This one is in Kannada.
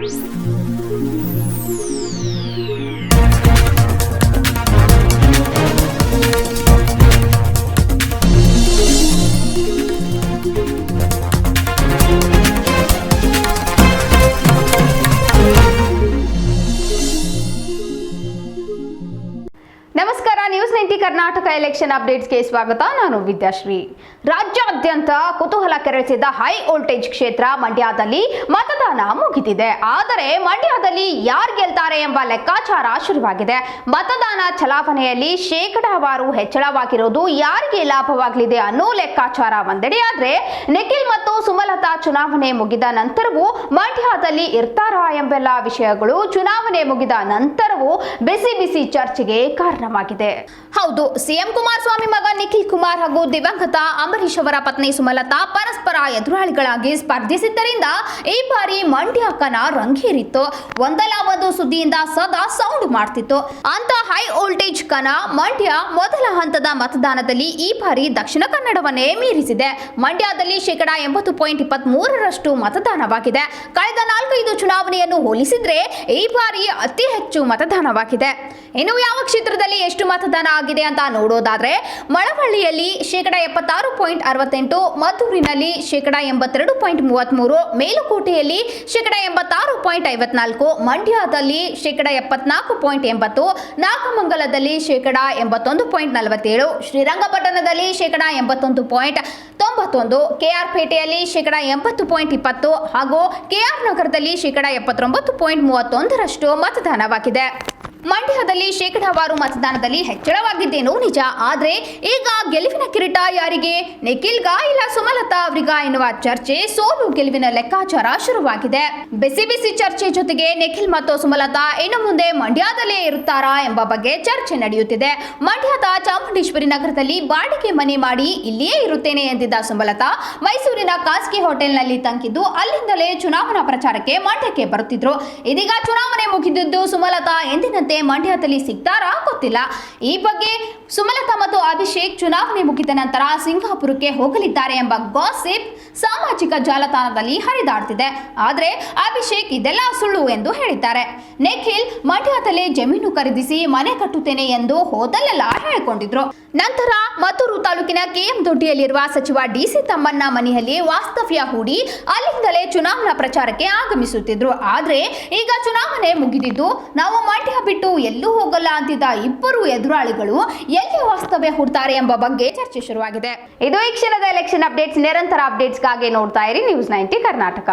Peace. ಕರ್ನಾಟಕ ಎಲೆಕ್ಷನ್ ಅಪ್ಡೇಟ್ಸ್ಗೆ ಸ್ವಾಗತ. ನಾನು ವಿದ್ಯಾಶ್ರೀ. ರಾಜ್ಯಾದ್ಯಂತ ಕುತೂಹಲ ಕೆರಳಿಸಿದ್ದ ಹೈ ವೋಲ್ಟೇಜ್ ಕ್ಷೇತ್ರ ಮಂಡ್ಯದಲ್ಲಿ ಮತದಾನ ಮುಗಿದಿದೆ. ಆದರೆ ಮಂಡ್ಯದಲ್ಲಿ ಯಾರು ಗೆಲ್ತಾರೆ ಎಂಬ ಲೆಕ್ಕಾಚಾರ ಶುರುವಾಗಿದೆ. ಮತದಾನ ಚಲಾವಣೆಯಲ್ಲಿ ಶೇಕಡಾವಾರು ಹೆಚ್ಚಳವಾಗಿರೋದು ಯಾರಿಗೆ ಲಾಭವಾಗಲಿದೆ ಅನ್ನೋ ಲೆಕ್ಕಾಚಾರ ಒಂದೆಡೆಯಾದ್ರೆ ನಿಖಿಲ್ ಮತ್ತು ಸುಮಲತಾ ಚುನಾವಣೆ ಮುಗಿದ ನಂತರವೂ ಮಂಡ್ಯದಲ್ಲಿ ಇರ್ತಾರಾ ಎಂಬೆಲ್ಲ ವಿಷಯಗಳು ಚುನಾವಣೆ ಮುಗಿದ ನಂತರವೂ ಬಿಸಿ ಬಿಸಿ ಚರ್ಚೆಗೆ ಕಾರಣವಾಗಿದೆ. ಹೌದು ಸಿಎಂ ಕುಮಾರಸ್ವಾಮಿ ಮಗ ನಿಖಿಲ್ ಕುಮಾರ್ ಹಾಗೂ ದಿವಂಗತ ಅಂಬರೀಶ್ ಅವರ ಪತ್ನಿ ಸುಮಲತಾ ಪರಸ್ಪರ ಎದುರಾಳಿಗಳಾಗಿ ಸ್ಪರ್ಧಿಸಿದ್ದರಿಂದ ಈ ಬಾರಿ ಮಂಡ್ಯ ಕನ ರಂಗೇರಿತ್ತು. ಒಂದಲ್ಲ ಒಂದು ಸುದ್ದಿಯಿಂದ ಸದಾ ಸೌಂಡ್ ಮಾಡ್ತಿತ್ತು. ಅಂತ ಹೈ ವೋಲ್ಟೇಜ್ ಕನ ಮಂಡ್ಯ ಮೊದಲ ಹಂತದ ಮತದಾನದಲ್ಲಿ ಈ ಬಾರಿ ದಕ್ಷಿಣ ಕನ್ನಡವನ್ನೇ ಮೀರಿಸಿದೆ. ಮಂಡ್ಯದಲ್ಲಿ ಶೇಕಡಾ ಎಂಬತ್ತು ಪಾಯಿಂಟ್ ಇಪ್ಪತ್ತ್ ಮೂರರಷ್ಟು ಮತದಾನವಾಗಿದೆ. ಕಳೆದ ನಾಲ್ಕೈದು ಚುನಾವಣೆಯನ್ನು ಹೋಲಿಸಿದ್ರೆ ಈ ಬಾರಿ ಅತಿ ಹೆಚ್ಚು ಮತದಾನವಾಗಿದೆ. ಇನ್ನು ಯಾವ ಕ್ಷೇತ್ರದಲ್ಲಿ ಎಷ್ಟು ಮತದಾನ ಆಗಿದೆ? ಅಂತ ನೋಡೋದಾದ್ರೆ ಮಳವಳ್ಳಿಯಲ್ಲಿ ಶೇಕಡ ಎಪ್ಪತ್ತಾರು ಪಾಯಿಂಟ್ ಅರವತ್ತೆಂಟು, ಮದ್ದೂರಿನಲ್ಲಿ ಶೇಕಡ ಎಂಬತ್ತೆರಡು ಪಾಯಿಂಟ್ ಮೂವತ್ತ್ಮೂರು, ಮೇಲುಕೋಟೆಯಲ್ಲಿ ಶೇಕಡ ಎಂಬತ್ತಾರು ಪಾಯಿಂಟ್ ಐವತ್ನಾಲ್ಕು, ಮಂಡ್ಯದಲ್ಲಿ ಶೇಕಡ ಎಪ್ಪತ್ನಾಲ್ಕು ಪಾಯಿಂಟ್ ಎಂಬತ್ತು, ನಾಗಮಂಗಲದಲ್ಲಿ ಶೇಕಡ ಎಂಬತ್ತೊಂದು ಪಾಯಿಂಟ್ ನಲವತ್ತೇಳು, ಶ್ರೀರಂಗಪಟ್ಟಣದಲ್ಲಿ ಶೇಕಡ ಎಂಬತ್ತೊಂದು ಪಾಯಿಂಟ್ ತೊಂಬತ್ತೊಂದು ಕೆಆರ್ ಪೇಟೆಯಲ್ಲಿ ಶೇಕಡ ಎಂಬತ್ತು ಪಾಯಿಂಟ್ ಇಪ್ಪತ್ತು ಹಾಗೂ ಕೆಆರ್ ನಗರದಲ್ಲಿ ಶೇಕಡ ಎಪ್ಪತ್ತೊಂಬತ್ತು ಪಾಯಿಂಟ್ ಮೂವತ್ತೊಂದರಷ್ಟು ಮತದಾನವಾಗಿದೆ. ಮಂಡ್ಯದಲ್ಲಿ ಶೇಕಡಾವಾರು ಮತದಾನದಲ್ಲಿ ಹೆಚ್ಚಳವಾಗಿದ್ದೇನೋ ನಿಜ, ಆದರೆ ಈಗ ಗೆಲುವಿನ ಕಿರೀಟ ಯಾರಿಗೆ? ನಿಖಿಲ್ಗಾ ಇಲ್ಲ ಸುಮಲತಾ ಅವರಿಗ ಎನ್ನುವ ಚರ್ಚೆ ಸೋಲು ಗೆಲುವಿನ ಲೆಕ್ಕಾಚಾರ ಶುರುವಾಗಿದೆ. ಬಿಸಿ ಬಿಸಿ ಚರ್ಚೆ ಜೊತೆಗೆ ನಿಖಿಲ್ ಮತ್ತು ಸುಮಲತಾ ಇನ್ನು ಮುಂದೆ ಮಂಡ್ಯದಲ್ಲೇ ಇರುತ್ತಾರಾ ಎಂಬ ಬಗ್ಗೆ ಚರ್ಚೆ ನಡೆಯುತ್ತಿದೆ. ಮಂಡ್ಯದ ಚಾಮುಂಡೇಶ್ವರಿ ನಗರದಲ್ಲಿ ಬಾಡಿಗೆ ಮನೆ ಮಾಡಿ ಇಲ್ಲಿಯೇ ಇರುತ್ತೇನೆ ಎಂದಿದ್ದ ಸುಮಲತಾ, ಮೈಸೂರಿನ ಖಾಸಗಿ ಹೋಟೆಲ್ನಲ್ಲಿ ತಂಗಿದ್ದು ಅಲ್ಲಿಂದಲೇ ಚುನಾವಣಾ ಪ್ರಚಾರಕ್ಕೆ ಮಂಡ್ಯಕ್ಕೆ ಬರುತ್ತಿದ್ರು. ಇದೀಗ ಚುನಾವಣೆ ಮುಗಿದಿದ್ದು ಸುಮಲತಾ ಎಂದಿನಂತೆ ಮಂಡ್ಯದಲ್ಲಿ ಸಿಗ್ತಾರಾ ಗೊತ್ತಿಲ್ಲ. ಈ ಬಗ್ಗೆ ಸುಮಲತಾ ಮತ್ತು ಅಭಿಷೇಕ್ ಚುನಾವಣೆ ಮುಗಿದ ನಂತರ ಸಿಂಗಾಪುರಕ್ಕೆ ಹೋಗಲಿದ್ದಾರೆ ಎಂಬ ಗಾಸಿಪ್ ಸಾಮಾಜಿಕ ಜಾಲತಾಣದಲ್ಲಿ ಹರಿದಾಡ್ತಿದೆ. ಆದರೆ ಅಭಿಷೇಕ್ ಇದೆಲ್ಲ ಸುಳ್ಳು ಎಂದು ಹೇಳಿದ್ದಾರೆ. ನಿಖಿಲ್, ಮಂಡ್ಯದಲ್ಲಿ ಜಮೀನು ಖರೀದಿಸಿ ಮನೆ ಕಟ್ಟುತ್ತೇನೆ ಎಂದು ಹೋದಲ್ಲೆಲ್ಲ ಹೇಳಿಕೊಂಡಿದ್ರು. ನಂತರ ಮದ್ದೂರು ತಾಲೂಕಿನ ಕೆಎಂ ದೊಡ್ಡಿಯಲ್ಲಿರುವ ಸಚಿವ ಡಿಸಿ ತಮ್ಮಣ್ಣ ಮನೆಯಲ್ಲಿ ವಾಸ್ತವ್ಯ ಹೂಡಿ ಅಲ್ಲಿಂದಲೇ ಚುನಾವಣಾ ಪ್ರಚಾರಕ್ಕೆ ಆಗಮಿಸುತ್ತಿದ್ರು. ಆದರೆ ಈಗ ಚುನಾವಣೆ ಮುಗಿದಿದ್ದು ನಾವು ಮಂಡ್ಯ ಬಿಟ್ಟು ಎಲ್ಲೂ ಹೋಗಲ್ಲ ಅಂತಿದ್ದ ಇಬ್ಬರು ಎದುರಾಳಿಗಳು ಎಲ್ಲಿ ವಾಸ್ತವ್ಯ ಹುಡ್ತಾರೆ ಎಂಬ ಬಗ್ಗೆ ಚರ್ಚೆ ಶುರುವಾಗಿದೆ. ಇದು ಈ ಕ್ಷಣದ ಎಲೆಕ್ಷನ್ ಅಪ್ಡೇಟ್ಸ್ ನಿರಂತರ ಅಪ್ಡೇಟ್ಸ್ಗಾಗಿ ನೋಡ್ತಾ ಇರಿ ನ್ಯೂಸ್ ನೈಂಟಿ ಕರ್ನಾಟಕ.